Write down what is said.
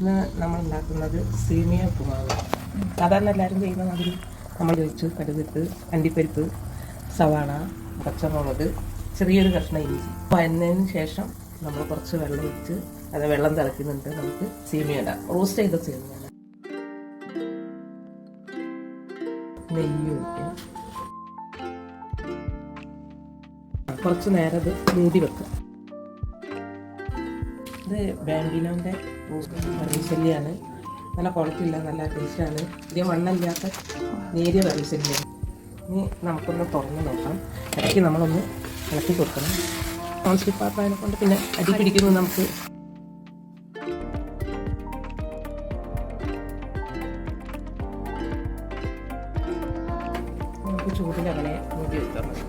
ഇന്ന് നമ്മൾ ഉണ്ടാക്കുന്നത് സേമിയ ഉപ്പുമാവ്. സാധാരണ എല്ലാവരും ചെയ്യുന്ന മാതിരി നമ്മൾ ചോദിച്ചു കടുകിട്ട് അണ്ടിപ്പരിപ്പ് സവാള പച്ചമുളക് ചെറിയൊരു കഷ്ണം ഇഞ്ചി. വന്നതിന് ശേഷം നമ്മൾ കുറച്ച് വെള്ളം ഒഴിച്ച് അത് വെള്ളം തിളയ്ക്കുന്നുണ്ട്. നമുക്ക് സേമിയ ഇടാം. റോസ്റ്റ് ചെയ്ത സേമിയ. നെയ്യ് കുറച്ച് നേരം അത് മൂടി വെക്കുക ഇത് ബാംബിനോന്റെ വെറിശല്യാണ് നല്ല കുഴപ്പമില്ല നല്ല ടേസ്റ്റാണ് ഇതേ വണ്ണമില്ലാത്ത നേരിയ വെറിശല്യാണ് ഇനി നമുക്കൊന്ന് തുറന്ന് നോക്കാം. ഇടയ്ക്ക് നമ്മളൊന്ന് ഇളക്കി കൊടുക്കണം. നോൺ പാത്രത്തിനെ കൊണ്ട് പിന്നെ അടി പിടിക്കുന്നു നമുക്ക്. നമുക്ക് ചൂടിൽ അങ്ങനെ മൂടി വെക്കാൻ മതി